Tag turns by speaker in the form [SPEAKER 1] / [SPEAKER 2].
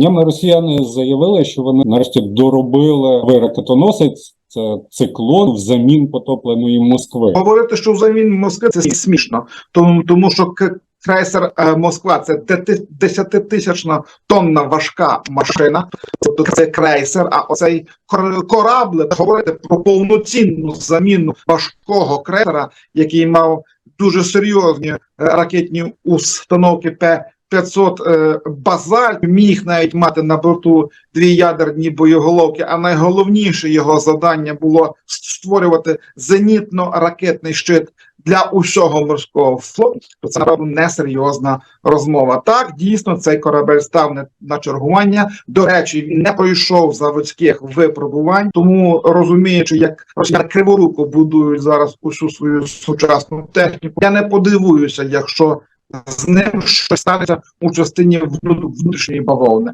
[SPEAKER 1] Днями росіяни заявили, що вони нарешті доробили ракетоносець. Це циклон взамін потопленої Москви.
[SPEAKER 2] Говорити, що взамін Москви це смішно, тому, тому що крейсер е, Москва це десятитисячна тонна важка машина. Тобто це крейсер. А оцей кор- корабль говорити про повноцінну заміну важкого крейсера, який мав дуже серйозні е, ракетні установки П. 500 е, базаль міг навіть мати на борту дві ядерні боєголовки. А найголовніше його завдання було створювати зенітно-ракетний щит для усього морського флоту. Це направду несерйозна розмова. Так дійсно цей корабель став не- на чергування. До речі, він не пройшов заводських випробувань, тому розуміючи, як росіяни криворуко будують зараз усю свою сучасну техніку, я не подивуюся, якщо з ним щось станеться у частині вну- внутрішньої бавовни.